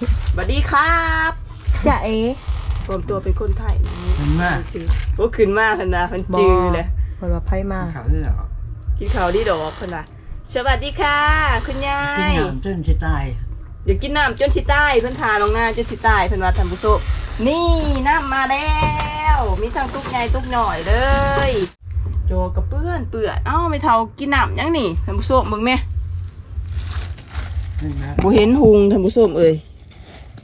สวัสดีครับจะเอ๋ผมตัวเป็นคนไทยเห็นไหมจือโอ้ขึ้นมากขนาดมันจือเลยเพิ่นว่าไพ่มาข่าวเรื่องเหรอกินข้าวดีดอกขนาดสวัสดีค่ะ คุณยากินยน้ำจนจะตายอย่ากินน้ำจนสิตายเพิ่นทาลงหน้าจนสิตายเพิ่นว่าท่านผู้ชมนี่น้ำมาแล้ว มีทั้งตุกใหญ่ตุกหน่อยเลยโจกับเปื้อนเปื้อนเอ้าไม่เท่ากินน้ำยังนี่ท่านผู้ชมเบิ่งแม่เห็นไหมบ่เห็นหุงท่านผู้ชมเอ้ย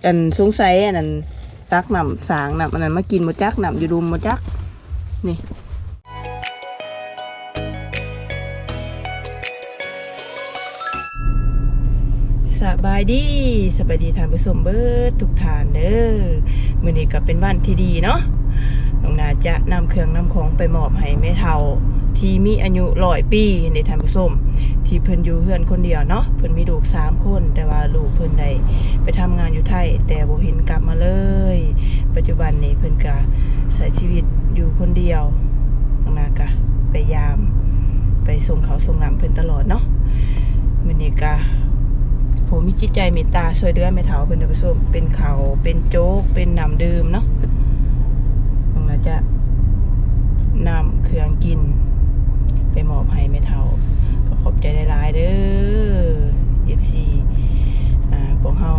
อันสงสัยอันนั้นตักน้ำสางน้ำอันนั้นมากินบ่จักน้ำอยู่ดุมบ่จักนี่สบายดีสบายดีทานผู้ชมเบิดทุกทานเด้อมื้อนี้ก็เป็นวันที่ดีเนาะน้องนาจะนำเครื่องนำของไปมอบให้แม่เฒ่า ที่มีอายุร้อยปีในท่านผู้ชมที่เพิ่นอยู่เฮือนคนเดียวเนาะเพิ่นมีลูกสามคน แต่ว่าลูกเพิ่นได้ไปทำงานอยู่ไทย แต่บ่เห็นกลับมาเลย ปัจจุบันนี้เพิ่นก็ใช้ชีวิตอยู่คนเดียวน้องนาก็ไปยาม ไปส่งเขาส่งน้ำเพิ่นตลอดเนาะมื้อนี้ก็ผมมีจิตใจเมตตาช่วยเหลือแม่เฒ่าเพิ่นท่านผู้ชมเป็นเขาเป็นโจ๊กเป็นน้ำดื่มเนาะตรงนั้นจะนำเครื่องกิน ไปมอบให้แม่เฒ่าก็ขอบใจหลายๆเด้อ FC อ่าพวกเฮา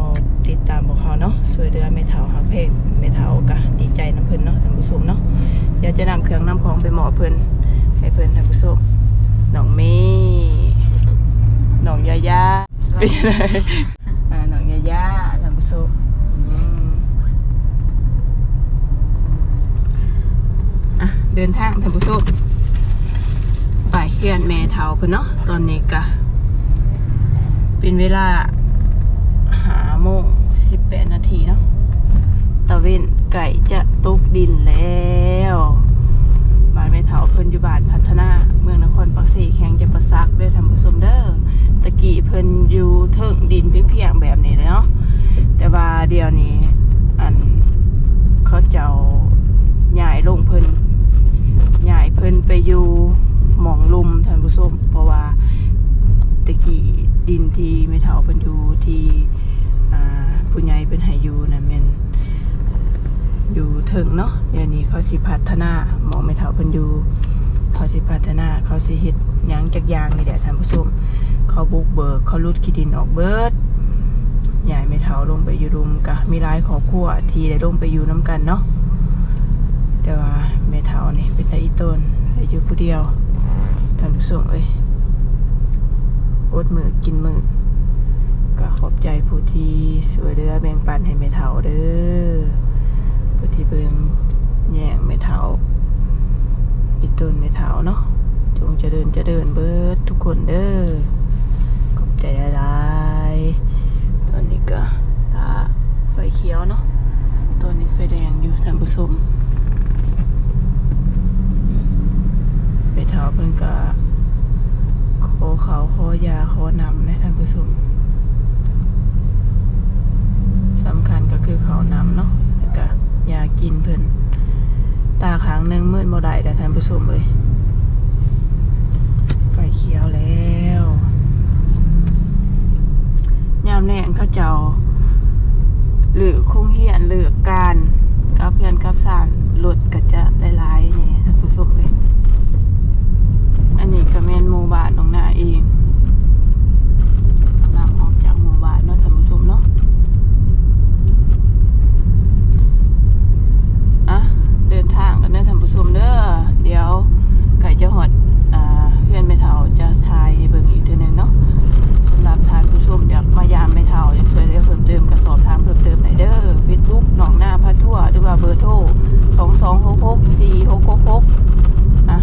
ติดตามพวกเฮาเนาะช่วยเหลือแม่เฒ่าฮักเพลงแม่เฒ่าก็ดีใจนํเพิ่นเนาะท่านผู้ชมเนาะเดี๋ยวจะนำเครื่องนำของไปมอบเพิ่นให้เพิ่นท่านผู้ชมน้องเมย์น้องยายาเป็นอะไรอ่าน้องยาย่าท่านผู้ชมอืมอะเดินทางท่านผู้ชมไป เฮียนแม่เฒ่าเพิ่นเนาะตอนนี้ก็เป็นเวลาหาโมงสิบแปดนาทีเนาะตะเวนไก่จะตกดินแล้วบ้านแม่เฒ่าเพิ่นอยู่บ้านพัฒนาเมืองนครปักสีแข็งจะประซักด้อท่านผู้ชมเด้อตะกี้เพิ่นอยู่เทิงดินเพียงๆแบบนี้เลยเนาะแต่ว่าเดี๋ยวนี้อันเขาเจ้าย้ายลงเพิ่นย้ายเพิ่นไปอยู่หมองลุมท่านผู้ชมเพราะว่าตะกี้ดิน ที่ไม่เท่าเพิ่นอยู่ที่อ่าผู้ใหญ่เพิ่นให้อยู่นั่นแม่นอยู่เทิงเนาะเดี๋ยวนี้เขาสิพัฒนาหมองไม่เท่าเพิ่นอยู่เขาสิพัฒนาเขาสิเฮ็ดหยังจักอย่างนี่แหละท่านผู้ชมเขาบุกเบิกเขาลุดขี้ดินออกเบิดยายไม่เท่าลงไปอยู่รุมกะมีลายครอบครัวทีได้ลงไปอยู่น้ำกันเนาะแต่ว่าแม่เท่านี่เป็นตาอีต้นได้อยู่ผู้เดียวท่านผู้ชมเอ้ย อดมือกินมือก็ขอบใจผู้ที่ช่วยเหลือแบ่งปันให้แม่เทาเด้อผู้ที่เบิ่งแย่งแม่เทาอีต้นแม่เทาเนาะจงจะเดินจะเดินเบิดทุกคนเด้อขอบใจหลายๆตอนนี้ก็ตาไฟเขียวเนาะตอนนี้ไฟแดงอยู่ท่านผู้ชมไปเทาเพิ่นก็ อเขาขอยาขอนำนะท่านผู้ชมสำคัญก็คือเขานำเนาะแล้วก็ยากินเพิ่นตาขางหนึงมืดบ่ได้แต่ท่านผู้ชมเลยไฟเขียวแล้วยามแรงเขาเจ้าหรือคงเหียนหรือการกับเพื่อนกับสารรถก็จะหลายๆเนี่ยท่านผู้ชมเลยอันนี้ก็แม่นหมู่บ้านน้องนาเองนำออกจากหมู่บ้านเนาะท่านผู้ชมเนาะอะเดินทางกันเด้อท่านผู้ชมเด้อเดี๋ยวไก่จะหอด อ่าเพื่อนไม่เท่าจะทายให้เบิ่งอีกเทีนึงเนาะสำหรับทานผู้ชมอยากมายามไม่เท่าอยากช่วยเหลือเพิ่มเติมก็สอบถามเพิ่มเติมหน่อยเด้อเฟซบุ๊กหนองหน้าพระทั่วหรือว่าเบอร์โทรสองสองหกหกสี่หกหกหกอะ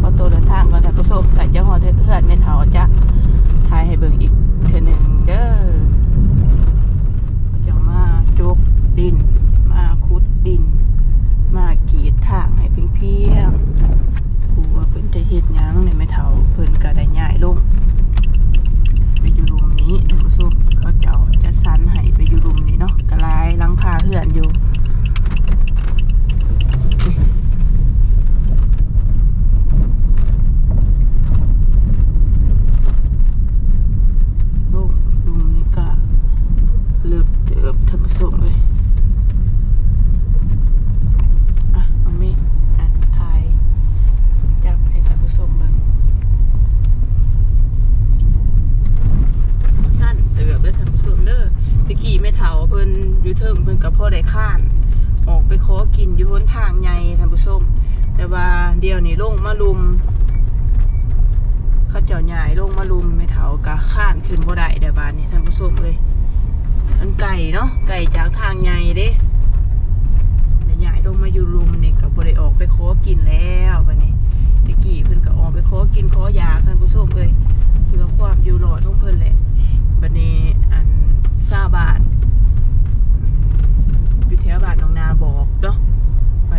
พอตัวเดินทางก่อนท่านผู้ชมไก่จะหอดเพื่อนไม่เท่าจะทายให้เบิ่งอีกเทีนึงเด้อก็จะมาจุกดิน มาคุดดิน มากรีดทางให้เพียงๆ ผู้ว่าเพิ่นจะเฮ็ดหยังในแม่เฒ่าเพิ่นก็ได้ย้ายลงไปอยู่รุมนี้ท่านผู้ชมเขาเจ้าจะสรรให้ ท่านผู้ชมเลยอะเอามีอะถ่ายจับให้ท่านผู้ชมเบิ่งสั้นเตือบเด้อท่านผู้ชมเด้อตะกี้แม่เฒ่าเพิ่นอยู่เทิงเพิ่นกับพ่อได้ข้าน ออกไปขอกินอยู่หนทางใหญ่ท่านผู้ชม แต่ว่า เดียวนี้ลงมาลุมเขาเจ้าใหญ่ลงมาลุมไม่เท่ากะข้านขึ้นบ่ได้เดี๋ยวบานนี้ท่านผู้ชมเลยมันไก่เนาะไก่จากทางใหญ่เด้ใหญ่ลงมาอยู่ลุมนี่ก็บ่ได้ออกไปขอกินแล้วบัดนี้ตะกี้เพิ่นก็ออกไปขอกินขอยาท่านผู้ชมเลยเพื่อความอยู่รอดของเพิ่นแหละบัดนี้อันซาบาทอยู่แถวบ้านหนองนาบอกเนาะ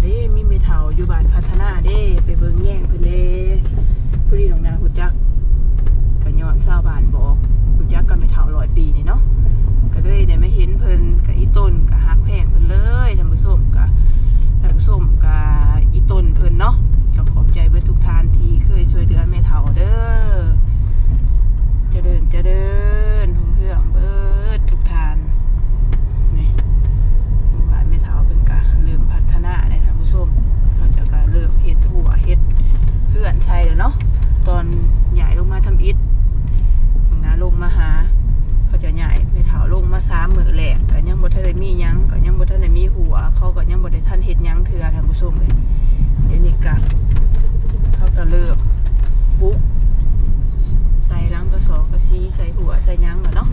เด้มีเมเฒ่าอยู่บ้านพัฒนาเด้ไปเบิ่งแย่งเพิ่นเด้ผู้ดีหนองนาหูจักกันย้อนเศร้าวบานบอกหูจักกันไม่เท่าร้อยปีนี่เนาะก็เลยได้ไม่เห็นเพิ่นกับอีต้นกับฮักแพงเพิ่นเลยท่านผู้ชมกับท่านผู้ชมกับอีต้นเพิ่นเนาะก็ขอบใจเบิดทุกทานที่เคยช่วยเหลือแม่เฒ่าเด้อเจะเดินจะเดินหุ่งเพื่องเบิดทุกทานนี่หมู่บ้านแม่เฒ่าเพิ่นก็เริ่มพัฒนาได้ท่านผู้ชมเขาจะก็เริ่มเฮ็ดหัวเฮ็ด เพื่อนใช่เลยเนาะตอนใหญ่ลงมาทำอิฐนะลงมาหาเขาจะใหญ่ไปเถาลงมาสามมือแหลกก็ยังบ่ทันได้มีหยังก็ยังบ่ทันได้มีหัว เขาก็ยังบ่ได้ทันเฮ็ดหยังเถื่อท่านผู้ชมเลยเดี๋ยวนี้ก็เขาก็เลิกปุ๊กใส่หลังกระสอบกระซีใส่หัวใส่หยังแล้วเนาะ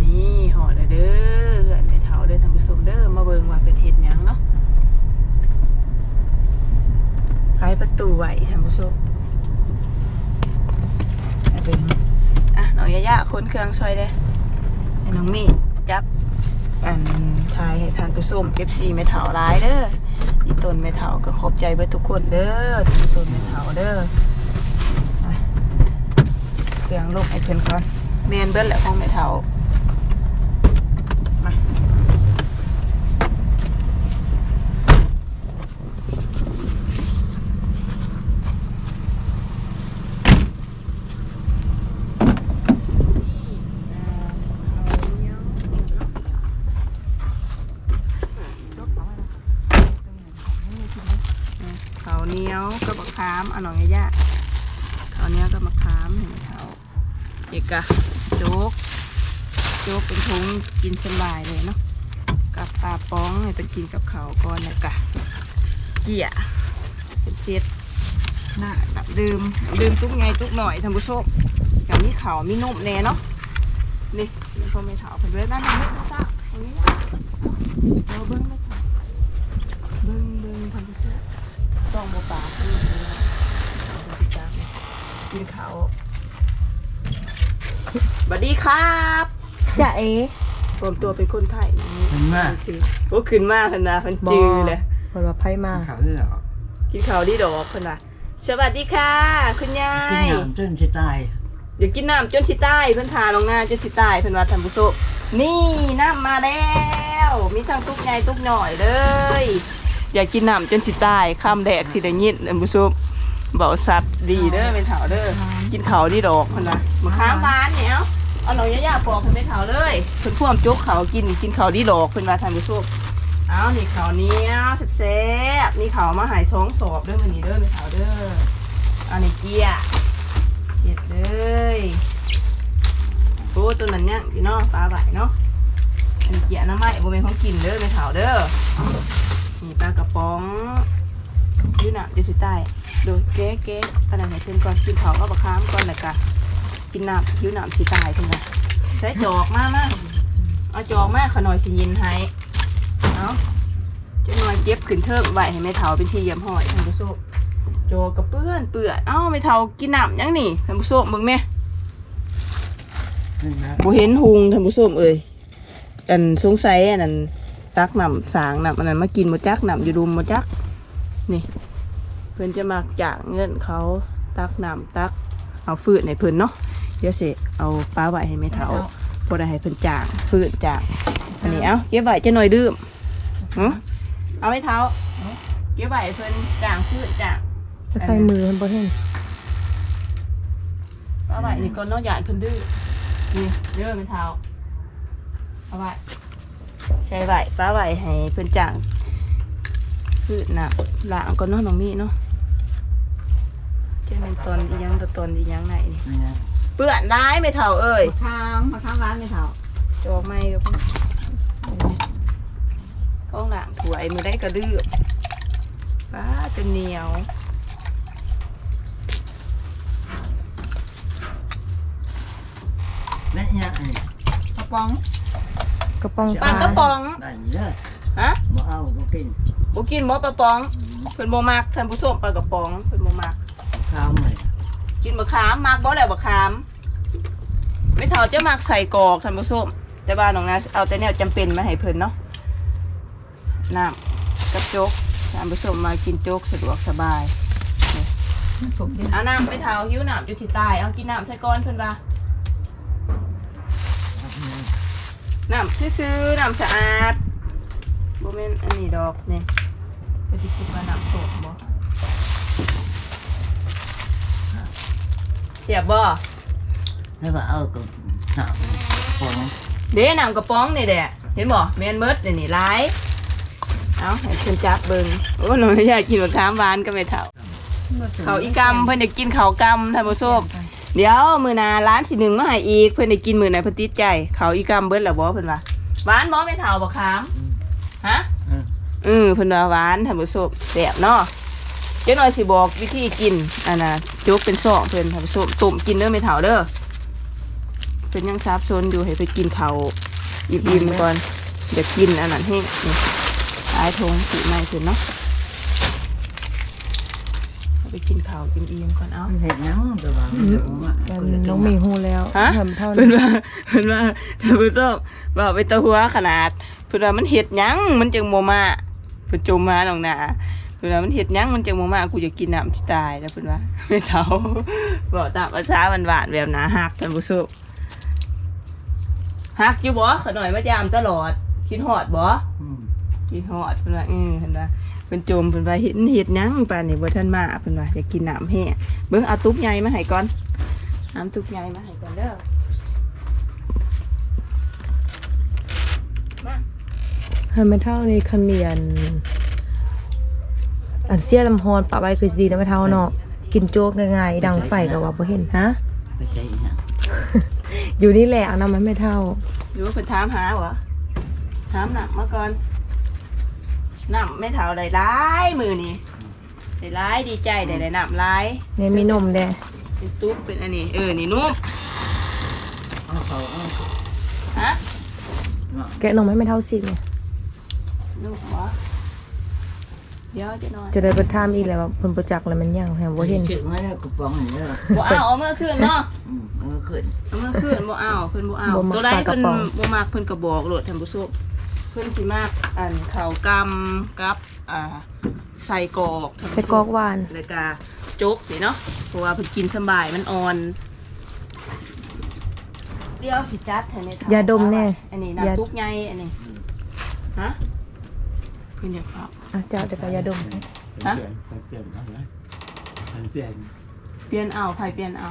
นี่ห่อแล้วเด้อเพื่อนไปเถาเด้อท่านผู้ชมเด้อมาเบิ่งว่าเป็นเฮ็ดหยังเนาะ ขาย ประตูไหวท่านผู้ชมเอเป็นอะน้องยะยะคนเครื่องซอยได้น้องมีจับอันทายให้ท่านผู้ชมเก็บซีไม่เถาร้ายเด้ออีต้นไม่เถาก็ขอบใจเบิดทุกคนเด้ออีต้นไม่เถาเด้อไปเครื่องลงไอ้เพิ่นก่อนแมนเบิดแหละของไม่เถามา ข้าวเหนียว กับมะขามอะน้องยะข้าวเนียกับมะขามเห็นไหมเขาเอกอะโจ๊ก โจ๊กเป็นทุงกินสบายเลยเนาะกับปลาป้องให้เป็นกินกับเขาก่อนนะกะเกี่ยเป็นเซตหน้าแบบดื่มดื่มทุกไงทุกหน่อยท่านผู้ชมกับมีเขามีนมแน่เนาะนี่นี่ก็ไม่เถาเพิ่นเลยนั่นนี่ไม่ทราบอย่างนี้เอาเบิ้งไม่ค่ะเบิ้งเบิ้งท่านผู้ชม ต้ องมาปลาไปติดตามเลยกินเขาวบัดดีครับจะเอ๋รวมตัวเป็นคนไทยเห็นไหมจือโอ้ขึ้นมากพนนะเพันจือเลยเพิ่นว่าไพ่มากข่าวเรื่อกินข้าวดีดอกพนนะสวัสดีค่ะ คุณยายกินน้ำจนสิตายเดี๋ยวกินน้ำจนสิใต้เพิ่นทาลงหน้าจนสิใต้เพิ่นว่าท่านผู้ชมนี่น้ำมาแล้ว มีทั้งตุกใหญ่ตุกหน่อยเลย อยากกินน้ำจนสิใต้ข้ามแดกที่ได้ยินท่านผู้ชมเบาสัตว์ดีเด้อเป็นเถาเด้อกินเขาวดีดอกเพิ่นนะมะขามหวานเนี่ยเอาเอาหน่อยย่าๆปอกเพิ่นไม่เถาเลยเพิ่นพ่วมจกเขาวกินกินเขาวดีดอกเพิ่นว่าท่านผู้ชมเอานี่เขาวเหนี้ยวแซ่บๆนี่เขาวมาใหายช้องสอบเด้อมื้อนี้เด้อเป็นเถาเด้อเอานี่เกียเห็ดเลยโอ้ตัวนั้นเนี่ยอยู่เนาะปลาไหวเนาะอันนี้เกียน้ำไม้โบเป็นของกินเด้อไปเถาเด้อ นี่ปลากระป๋องอยูน่ะเดี๋ยวสิใต้ดูเก๊เก๊อันนั้นให้เพิ่นก่อนกินเขาก็บะค้ามก่อนแล้วก็กินน้ำอยูน้ำสิตายเพิ่นนะใช้จอกมามาเอาจอกมาขน่อยสิยินให้เอาจะหน่อยเก็บขึ้นเทิงไว้ให้แม่เถาเป็นที่เยี่ยมห้อยท่านผู้ชมโจกระเปื้อนเปื่อนเอ้าไม่เท่ากินน้ำยังนี่ท่านผู้ชมเบิ่งแม่เห็นไหมบ่เห็นหุงท่านผู้ชมเอ้ยอันสงสัยอันนั้น ตักน้ำสางน้ำอันนั้นมากินบ่จักน้ำอยู่ดุมบ่จัก นี่ เพิ่นจะมาจ่างเงินเขาตักน้ำตักเอาฟืนให้เพิ่นเนาะเดี๋ยวสิเอาปลาไว้ให้แม่เฒ่าบ่ได้ให้เพิ่นจ่างฟืนจ่างอันนี้เอ้าเก็บไว้จะหน่อยดื่มหึเอาแม่เฒ่าเก็บไว้ให้เพิ่นจ่างฟืนจ่างจะใส่มือเพิ่นบ่เห็นป้าไหวนี่ก็น้องหยาดเพิ่นดื้อนี่เด้อเป็นเท้าเอาไว้ ใช้ไว้ป้าไว้ให้เพิ่นจ้างคือน่ะล้างก่อนเนาะน้องมีเนาะจะเป็นตอนอีหยังตอนอีหยังไหนนี่นี่นะเปื้อนได้ไม่เท่าเอ้ยข้ามมาข้ามร้านไม่เท่าจอกไม่กับก้องหลังถวยมือได้กระดื้อป้าจนเหนียวแม่เนี่ยไอ้กระป๋อง กระป๋องปลากระป๋อง ได้เยอะฮะบ่เอาบ่กินบุกินหมอปลาป๋อง เพิ่นบ่มักท่านผู้ชมปลากระป๋อง เพิ่นบ่มัก ข้าวเลยกินบะขามมักบ่แล้วบะขาม ไม่เท่าจะมักใส่กรอกท่านผู้ชมแต่บ้านน้องนาเอาแต่แนวจำเป็นมาให้เพิ่นเนาะน้ำกับโจ๊กท่านผู้ชมมากินโจ๊กสะดวกสบายสมเด็จเอาน้ำไม่เท่าหิวน้ำอยู่ที่ใต้เอากินน้ำใส่ก้อนเพิ่นว่า น้ำซื้อๆน้ำสะอาดบ่แม่นอันนี้ดอกนี่ก็สิคิดว่าน้ำตกบ่เสียบบ่แล้วว่าเอากับสาวของเด้น้ำกระป๋องนี่แหละเห็นบ่แม่นเบิดนี่นี่หลายเอาให้เพิ่นจับเบิ่งโอ้น้องอยากกินมะขามหวานก็ไม่เท่าเขาวอีกำเพิ่นอยากกินข้าวกำท่านผู้ชม เดี๋ยวมือหนาร้านสิหนึ่งมาให้อีก เพื่อนได้กินมือไหนเพิ่นติดใจ เขาอีกำเบิดแล้วบ่เพิ่นว่าหวานบ่ไม่เท่าบ่คามฮะเอออือเพิ่นว่าหวานท่านผู้ชมแซ่บเนาะเจ้าหน่อยสิบอกวิธีกินอันน่ะโจ๊กเป็นซองเพิ่นท่านผู้ชมต้มกินเด้อไม่เท่าเด้อเพิ่นยังซับซ้อนอยู่ให้ไปกินข้าวอิ่มๆก่อนเดี๋ยวกินอันนั้นให้นี่ตายทงสีใหม่เพิ่นเนาะเอา ไปกินข้าวกินอิ่มก่อนเอามันเห็ดหยังแต่ว่ามันเดี๋ยวมาแต่น้องมีฮูแล้วฮะทำเท่าเพิ่นี้นว่าเพิ่นว่าท่านผู้ชมว่าไปตะหัวขนาดเพิ่นว่ามันเฮ็ดหยังมันจึงบ่มาเพิ่นจมมาหนองนาเพิ่นว่ามันเฮ็ดหยังมันจึงบ่มากูจะกินน้ำสิตายแล้วเพิ่นว่าไม่เฒ่าบอกตามภาษาหวานๆแบบหนาฮักท่านผู้ชมฮักอยู่บ่ขน่อยมายามตลอดคิดฮอดบ่อืมคิดฮอดเพิ่นว่าเออเพิ่นว่า เพิ่นจมเพิ่นว่าเฮ็ดเฮ็ดหยังป่านนี้บ่ทันมาเพิ่นว่าอยากกินน้ำแห้งเบิ่งเอาตุ๊กใหญ่มาให้ก่อนน้ำตุ๊กใหญ่มาให้ก่อนเด้อให้ไม่เท่านี้ขมีอันอันเสียลำฮอนปะไว้คือสิดีนะไม่เท่าเนาะกินโจ๊กง่ายๆดังไฟก็ว่าบ่เห็นฮะไม่ใช่หยังอยู่นี่แหละเอาน้ำมันไม่เท่าหรือว่าเพิ่นถามหาเหรอถามหนักมาก่อน น้ำไม่เท่าได้ร้ายมือนี่ได้ร้ายดีใจได้ได้น้ำร้ายเนี่ยมีนมแดงเป็นตุ๊กเป็นอันนี้เออนี่นุ่มเอาเขาเอาฮะเนาะแกะนมให้ไม่เท่าสิเนี่ยนุ่มเหรอเดี๋ยวจะนอนจะได้ไปทามอีกแล้วว่าเพิ่นประจักษ์แล้วมันยังแฮมบ่เห็นเก็บไว้แล้วกระป๋องนี่เด้อบ่เอาเอาเมื่อคืนเนาะอืมเอามาขึ้นเอาเมื่อคืนบ่เอาเพิ่นบ่เอาบ่มักตัวใดปลากระเพิ่นป๋องบ่มักเพิ่นก็บอกโลดท่านผู้ชม เพิ่นสิมากอันข้าวกำกับอ่าใส่กรอกท่านผู้ชมใส่กรอกหวาน แล้วก็โจ๊กนี่เนาะเพราะว่าเพิ่นกินสำบายมันอ่อน เดี๋ยวสิจัดให้ในถังยาดมแน่ อันนี้ยาน้ำตุกใหญ่อันนี้ฮะเพิ่นอยากเอาอะเจ้าจะกยาดมให้ฮะเปลี่ยนเปลี่ยนเอาเลยเปลี่ยนเปลี่ยนเอาใครเปลี่ยนเอา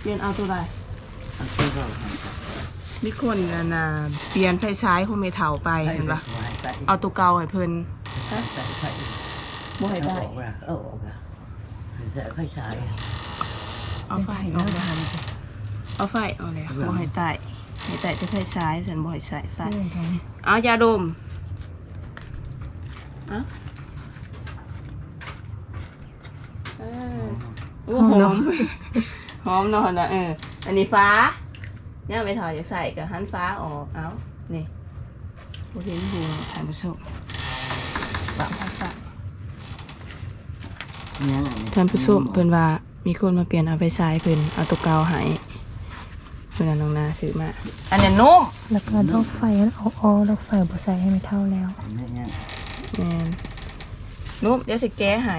เปลี่ยนเอาตัวใดเอาที่เราทำไปมีคนน่ะนะเปลี่ยนไฟซ้ายของเมเถาไปเห็นปะไว้ไปเอาตัวเก่าให้เพิ่นใส่ใส่ใส่บ่ให้ได้เอาออกมาเอาออกมาใส่ไฟฉายเอาไฟออกมาเอาไฟเอาเลยบ่ให้ใต้ให้ใต้แต่ไฟซ้ายฉันบ่ให้ใส่ไฟเอายาดมเอาเออโอ้หอมหอมเนอนนะเออ อันนี้ฟ้าเนี่ยไปถอยอยากใส่กับหันฟ้าออกเอานี่ผู้เห็นหูท่านผู้ชมปะปะปะเนี่ยไงท่านผู้ชมเพิ่นว่ามีคนมาเปลี่ยนเอาไฟซ้ายเพิ่นเอาตัวเก่าให้เพิ่นเอาน้องนาซื้อมาอันนี้นุ่มแล้วก็ดอกไฟนั้นเอาออกดอกไฟบ่ใส่ให้ไม่เท่าแล้วเนี่ยเนี่ยแม่นนุ่มเดี๋ยวสิแก้ให้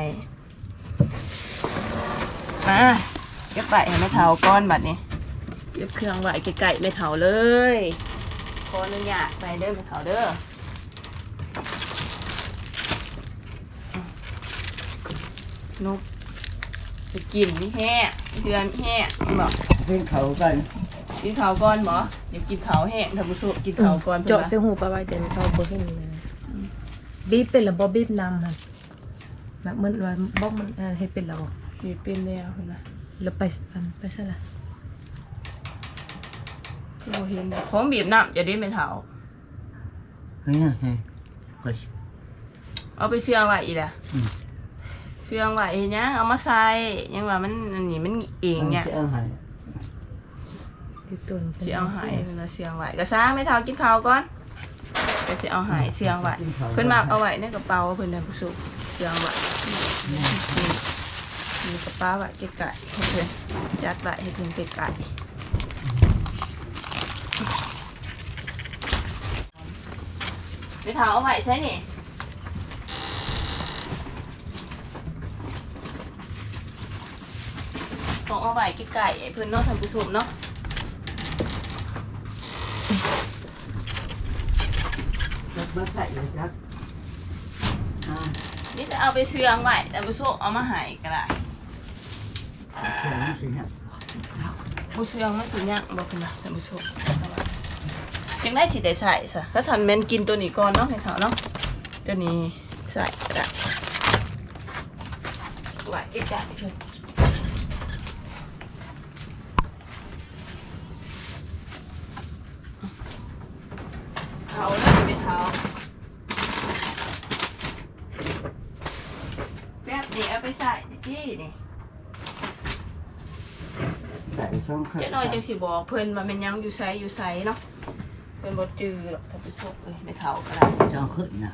มาเก็บไปให้แม่เฒ่าก้อนบัดนี้ เก็บเครื่องไว้ไกลๆแม่เฒ่าเลย ขออนุญาตไปเด้อแม่เฒ่าเด้อนุ่มจะกินนี่แห้เดือนนี่แห้บอกเพิ่งเขากันเกินข้าวก่อนบ่อยากกินข้าวแห้งท่านผู้ชมกินข้าวก่อนเจาะพิ่เส้นนหูปลาไว้เดี๋ยวเขาบ่เห็นเลยบีบเป็นหรือบ่บีบนำหั่นแบบมันว่าบ่มันเอ่อเฮ็ดเป็นแล้วบ่ว่ามีเป็นแล้วเพิ่นน่ะแล้วไปอันไปซะละ บ่เห็นของบีบน้ำจะได้ไม่เฒ่าเฮ้ยเฮ้ยเฮ้ยเอาไปเชื่องไว้อีแหละอืมเชื่องไว้เฮ็ดหยังเอามาใส่ยังว่ามันอันนี้มันเองเนี่ยจะเอาให้อยู่ต้นสิเอาใหายเพิ่นว่าเชื่องไว้ก็ซ่าไม่เฒ่ากินข้าวก่อนก็สิเอาใหายเชื่องไว้เพิ่นมักเอาไว้ในกระเป๋าเพิ่นน่ะผู้สุเชื่องไว้นี่มีกระเป๋าไว้เก๋ๆให้เพิ่นจัดไว้ให้เพิ่นเก๋ๆ ไม่เฒ่าเอาไว้ใช่นี่ต้องเอาไว้ไก่ๆเพื่อนเนอกทำผู้ชมเนาะจักเบิดใส่เลยจักอ่านี่จะเอาไปเชื่องไว้แต่ผู้ชมเอามาใหายก็ได้แค่นี้สิเนี่ยผู้เชื่องมันสิยังบอกคุณนะท่านผู้ช มยังได้สิได้ใส่ซะถ้าสันแมนกินตัวนี้ก่อนเนาะให้เขาเนาะตัวนี้ใส่ก็ได้ไว้ไก่ๆเพื่อนเขาแล้วสิไปเท้าแบบนี้เอาไปใส่ที่นี่ใส่ช่องเครื่องเจ๊น้อยจังสิบอกเพิ่นว่าแม่นยังอยู่ไสอยู่ไสเนาะ เพิ่นบดจือหรอกท่านผู้ชมเอ้ยไม่เท่าก็ได้ช่องขึ้นน่ะ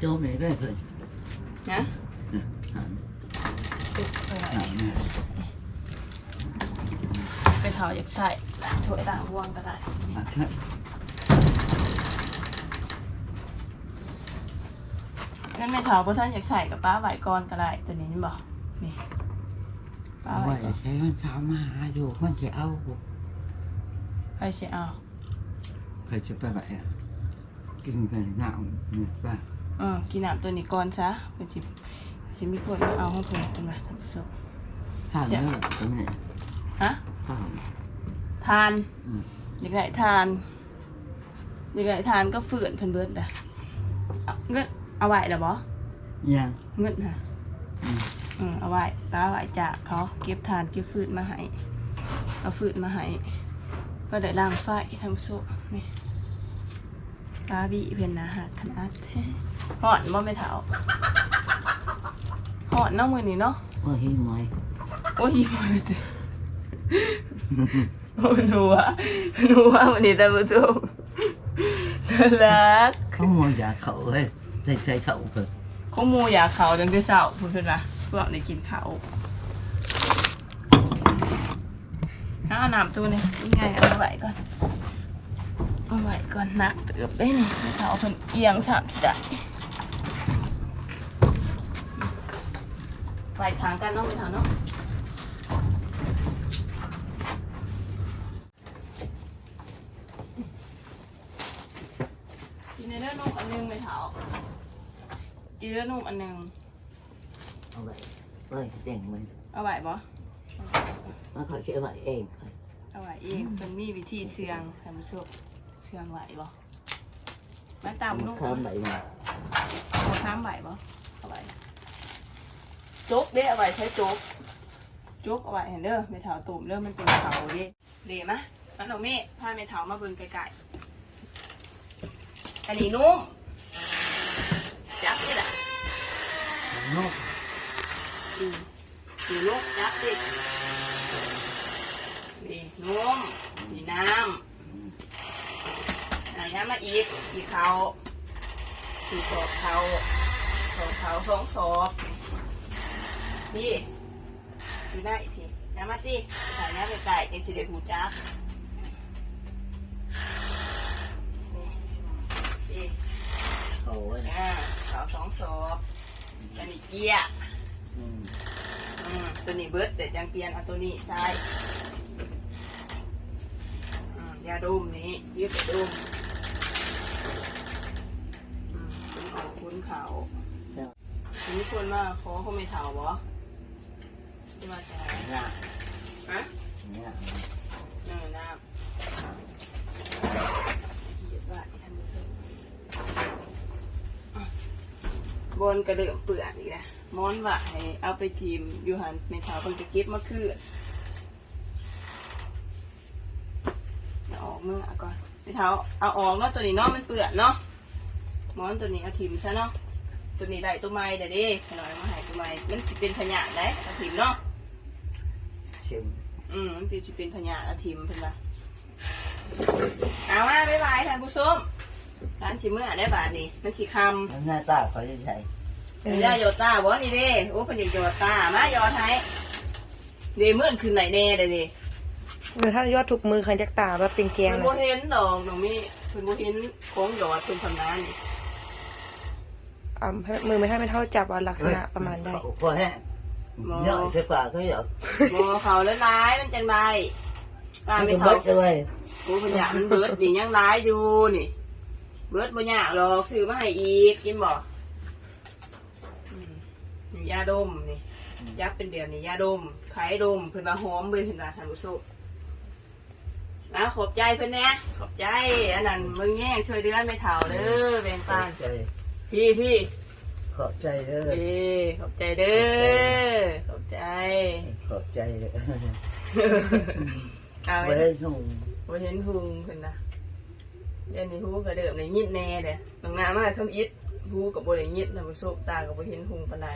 โจมเลยด้วยเพิ่น นะ อืมหัน ตึกเอา ไว้หันเนี่ยไปเท่าอยากใส่ล้างถ้วยล้างวงก็ได้หันแค่งั้นไม่เท่าบ่ท่านอยากใส่กับป้าไว้ก่อนก็ได้ตัวนี้นี่บ่นี่ป้าเอาไว้ไว้ก่อนใช้มันทำมาหาอยู่คนจะเอาไปสิเอาใครจะไปไหนอะกินกันหนาวเนี่ยป่ะเออกินน้ำตัวนี้ก่อนซะเพิ่นสิสิมีคนมาเอาให้เพิ่นเพิ่นว่าท่านผู้ชม ถ้าเลิกตรงนี้ฮะถ้าทานอืมอยากได้ทานอยากได้ทานก็ฝืนเพิ่นเบิดได้เอาเงินเอาไว้แล้วบ่ยัง เงินค่ะอืม อืมเอาไว้ป้าไว้จากเขาเก็บทานเก็บฟืนมาให้เอาฟืนมาให้ก็ได้ล้างไฟทำโซ่นี่ปลาบีเพียนนะหักขนาดหอนบ่ไม่เท่าหอนเนาะมือนี้เนาะ ว่าเฮ้ยมวย โอ้ยมาเลยจ้ะโอ้หนูว่าหนูว่าวันนี้ท่านผู้ชมน่ารักเขามวยอยากเขาเฮ้ยใส่ใส่เขาเพิ่นข้อมูอยากเขาจังที่เศร้าพูดเพื่อนว่าพวกในกินเขาเอาน้ำตัวนี้ยังไงเอาไว้ก่อนเอาไว้ก่อนนักเติบได้นี่ให้เขาเพิ่นเอียงสามสิได้ไว้ทางกันเน้องไปทางเนาะกินในเรื่อง นุ่มอันหนึงไปเถากินเรื่องนุ่มอันหนึงเอาไว้เอ้ยเต่งมันเอาไว้บ่มันเขาเชื่อว่าเองเอาไว้เองเป็นมีวิธีเชื่องทำซุปเชื่องไหวบ่มาตามมันนุ่มข้ามไปมาเอาข้ามไหวบ่เอาไว้โจ๊กเด้เอาไว้ใช้โจ๊กโจ๊กเอาไว้เห็นเด้อเมถาวตุ่มเด้อมันเป็นเขาเด้เด้มะมันเอาเมฆพาเมถาวมาเบิ่งไกลๆอันนี้นุ่ม จับนี่แหละนกอืมสีลูกจับดินี่นมสีน้ำอะย้ำมาอีกอีกเขาคือสอบเขาสอบเขาสองสอบพี่อยู่ไหนพี่น้ำมาตีถ่น้ำไปไก่ยังสิเดหูจักนี่ โอ้ยอ่าเขาสองสอบอันนี้เกียร์อืมอืมตัวนี้เบิร์ดแต่ยังเปลี่ยนเอาตัวนี้ใช่อืมยาดมนี้ยืดแต่ดมอืมคุณออกคุณเขาเจ้าทีนี้คนว่าขอเขาไม่เท่าบ่ที่มาจากไหนหน้าฮะเนี่ยเนื้อน้ำเหยียดว่า บนกระเดื่องเปื่อนอีกนะม้อนว่าให้เอาไปทีมอยูหันไม่เท่าคนจะเก็บมาคืนเดี๋ยวออกมือก่อนไม่เท่าเอาออกเนาะตัวนี้เนาะมันเปื่อนเนาะม้อนตัวนี้เอาทีมซะเนาะตัวนี้ได้ตัวไม้เด้อเด้ขน่อยมาให้ตัวไม้มันสิเป็นพญาได้อาทิมเนาะชิมอืมมันสิเป็นพญาอาทิมเพิ่นว่าเอามาบ๊ายบายท่านผู้ชม ร้านชิมเมื่อได้บาทนี่มันสิคแล้วหน้าตาเขาจะใช้ำเป็นย่าโยต้าบ่นี่เด้โอ้เพิ่นอยากโยต้ามายอไทยเดเมื่อนคืนไหนแน่เด้เด้เดี๋ยวถ้ายอดถูกมือคันจักตาแบบเป็นแกงเพิ่นนะบ่เห็นดอกน้องมีเพิ่นบ่เห็นของหยอดเพิ่นสำนานนี่อ่ามือไม่เท่าไม่เท่าจับเอาลักษณะประมาณได้ พอแห้งเยอะใช่ป่าก็เยอะบ่เขาแล้วร้ายมันจังไดตามันไม่จะเขามัดเลยโอ้พญามันเบิดนี่ยังร้ายอยู่นี่ เบิดบ่ยากหรอกซื้อมาให้อีกกินบ่อืมนี่ยาดมนี่ ยับเป็นเดียวนี่ยาดมไข่ดมเพิ่นว่าหอมเบิ่นเพิ่นว่าท่านผู้ชมนะขอบใจเพิ่นแหน่ขอบใจอันนั้นมึงแย่งช่วยเดือนไม่เท่าเด้อแบ่งขปัอนบใจพี่พี่ขอบใจเด้อเอ้ขอบใจเด้อขอบใจ ขอบใจเด้อเอาไว้ไม่ได้ส่งบ่เห็นหุงเพิ่นนะ เดี๋ยวนี้ฮูก็เดิมในยิดแน่เด้บางหน้ามาทำอิดฮูก็บ่ได้ยิดนะบ่โซกตาก็บ่เห็นหุงปานใด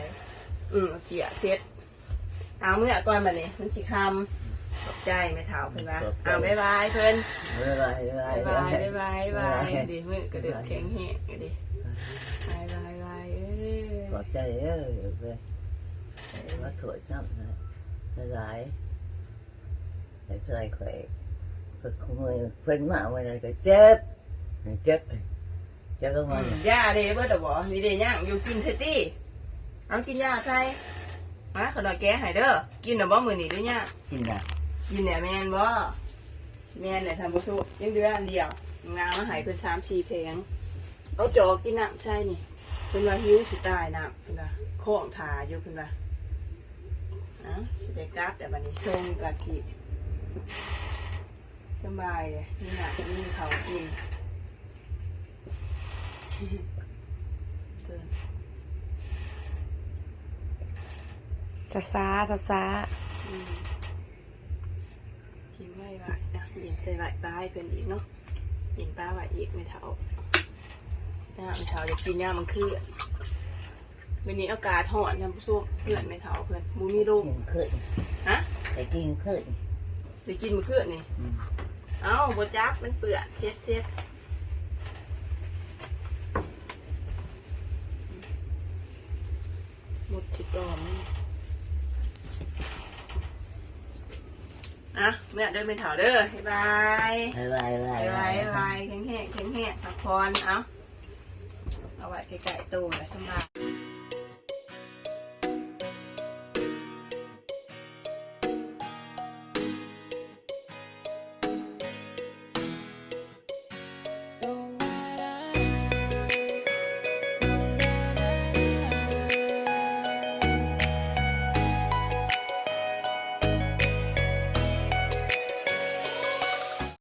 อืมเอาเกียเซ็ตเอามื้อก่อนบัดนี้มันสิคำขอบใจแม่เฒ่าเพิ่นว่าเอาบ๊ายบายเพิ่นบ๊ายบายบ๊ายบาบ๊ายยบายบ๊ายบายบ๊ายบายดิมื้อก็เดิมแข็งแฮงดิบ๊ายบายบายเอ้ยขอบใจเด้อเว้ยว่าถวยน้ำนะหลายแต่ใส่ข่อยก็ขโมยเพิ่นมาไว้เลยก็เจ็บ เจ็บเจ็บลงมาเนี่ยย่าเด้เบิดดอกบ่นี่เด้ย่างอยู่กินเซตี้เอากินยาใส่มาขอหน่อยแกะให้เด้อกินดอกบ่มื้อนี้เด้อย่ากินนะยินเนี่ยแมนบ่แมนเนี่ยทำบุสุยังเดือนอันเดียวงานมาใหายเป็นสามสี่เพลงเอาจอกกินน้ำใช่นี่เป็นว่าหิวสิตายน้ำเป็นว่าโค้งทาอยู่เป็นว่าอะสิได้กลับแต่บัดนี้ส่งกะทิสบายเลยนี่น่ะมีเขาวกินเกิน ซาซาซาซาอืมกินไม่ไหวนะยินใส่ไหวปลาให้เพื่อนอีกเนาะยินปลาไหวอีกไม่เท่าถ้าไม่เท่าจะกินย่ามันคือวันนี้อากาศร้อนนะผู้ชมเพื่อนไม่เท่าเพื่อนมูมีลูกกินขึ้นฮะแต่กินขึ้นไปกินมันคือนี่อืมเอ้าบดจับมันเปื่อนเช็ดเช็ด หมดสิบดอมนี่อะแม่เดินไปเถาเด้อบ๊ายบายบ๊ายบายบ๊ายบ๊ายบาบายยบ๊ายบายแข็งแห้งแข็งแห้งพักผ่อนเอาเอาไว้ใกล้ๆตู้นะสำหรับ